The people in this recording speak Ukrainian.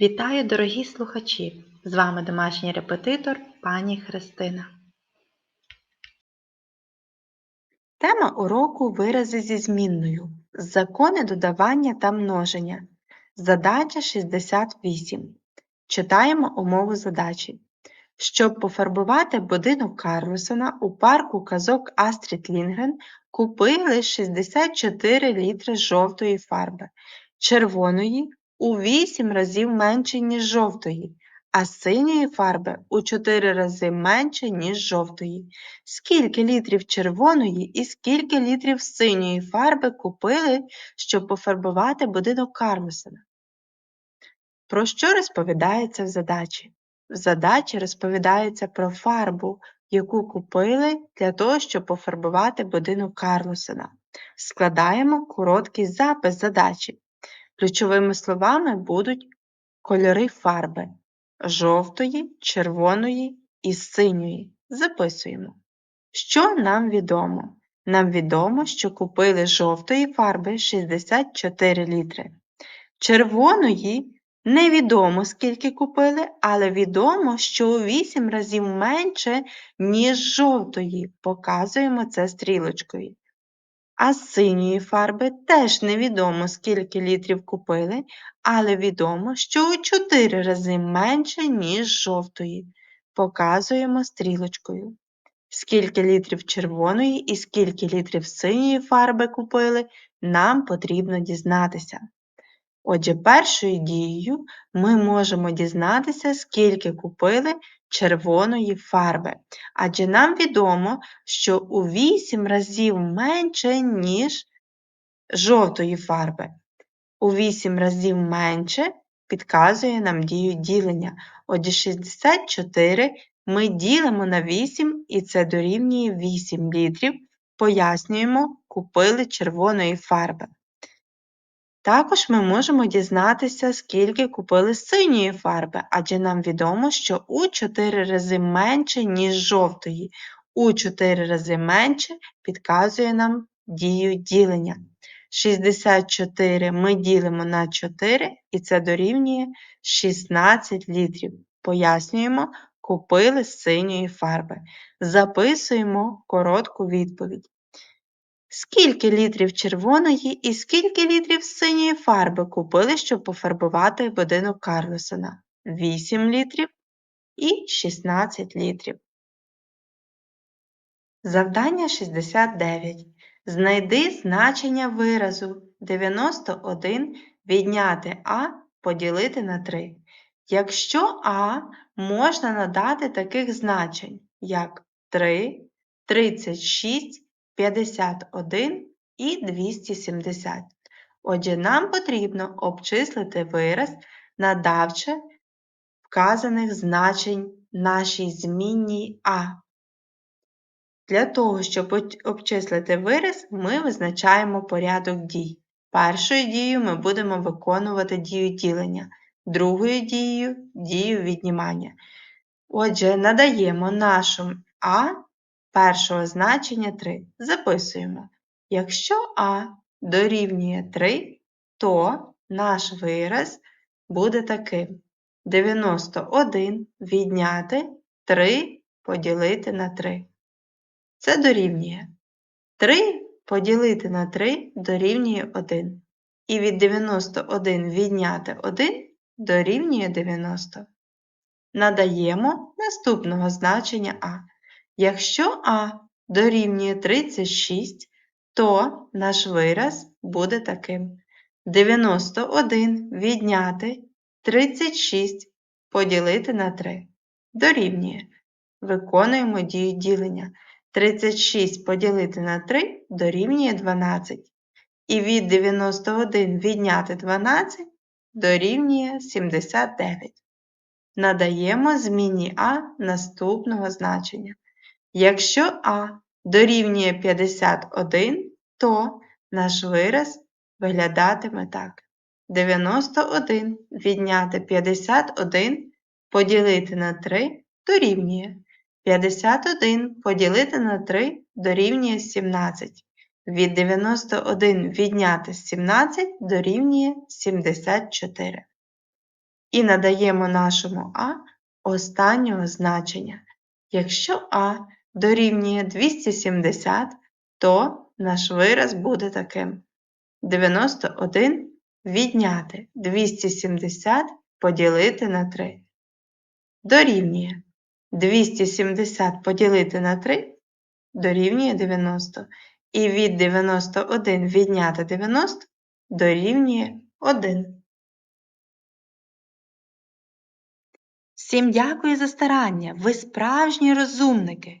Вітаю, дорогі слухачі! З вами домашній репетитор пані Христина. Тема уроку вирази зі змінною. Закони додавання та множення. Задача 68. Читаємо умову задачі. Щоб пофарбувати будинок Карлосона у парку казок Астрід Лінгрен купили 64 літри жовтої фарби, червоної у 8 разів менше, ніж жовтої, а синьої фарби у 4 рази менше, ніж жовтої. Скільки літрів червоної і скільки літрів синьої фарби купили, щоб пофарбувати будинок Карлосона? Про що розповідається в задачі? В задачі розповідається про фарбу, яку купили для того, щоб пофарбувати будинок Карлосона. Складаємо короткий запис задачі. Ключовими словами будуть кольори фарби жовтої, червоної і синьої. Записуємо. Що нам відомо? Нам відомо, що купили жовтої фарби 64 літри. Червоної невідомо скільки купили, але відомо, що у 8 разів менше, ніж жовтої. Показуємо це стрілочкою. А з синьої фарби теж невідомо скільки літрів купили, але відомо, що у 4 рази менше, ніж жовтої. Показуємо стрілочкою. Скільки літрів червоної і скільки літрів синьої фарби купили, нам потрібно дізнатися. Отже, першою дією ми можемо дізнатися, скільки купили червоної фарби, адже нам відомо, що у 8 разів менше, ніж жовтої фарби. У 8 разів менше підказує нам дію ділення. Отже, 64 ми ділимо на 8 і це дорівнює 8 літрів. Пояснюємо, купили червоної фарби. Також ми можемо дізнатися, скільки купили синьої фарби, адже нам відомо, що у 4 рази менше, ніж жовтої. У 4 рази менше підказує нам дію ділення. 64 ми ділимо на 4 і це дорівнює 16 літрів. Пояснюємо, купили синьої фарби. Записуємо коротку відповідь. Скільки літрів червоної і скільки літрів синьої фарби купили, щоб пофарбувати будинок Карлосона? 8 літрів і 16 літрів. Завдання 69. Знайди значення виразу 91 відняти А поділити на 3. Якщо А можна надати таких значень, як 3, 36, 51 і 270. Отже, нам потрібно обчислити вираз, надавши вказаних значень нашій змінній А. Для того, щоб обчислити вираз, ми визначаємо порядок дій. Першою дією ми будемо виконувати дію ділення, другою дією дію віднімання. Отже, надаємо нашому А першого значення 3. Записуємо. Якщо А дорівнює 3, то наш вираз буде таким: 91 відняти 3 поділити на 3. Це дорівнює 3 поділити на 3 дорівнює 1. І від 91 відняти 1 дорівнює 90. Надаємо наступного значення А. Якщо А дорівнює 36, то наш вираз буде таким. 91 відняти 36 поділити на 3. Дорівнює. Виконуємо дію ділення. 36 поділити на 3 дорівнює 12. І від 91 відняти 12 дорівнює 79. Надаємо зміні А наступного значення. Якщо А дорівнює 51, то наш вираз виглядатиме так. 91 відняти 51 поділити на 3 дорівнює. 51 поділити на 3 дорівнює 17. Від 91 відняти 17 дорівнює 74. і надаємо нашому А останнього значення. Якщо А дорівнює 270, то наш вираз буде таким. 91 відняти 270 поділити на 3. Дорівнює 270 поділити на 3 дорівнює 90. І від 91 відняти 90 дорівнює 1. Всім дякую за старання. Ви справжні розумники.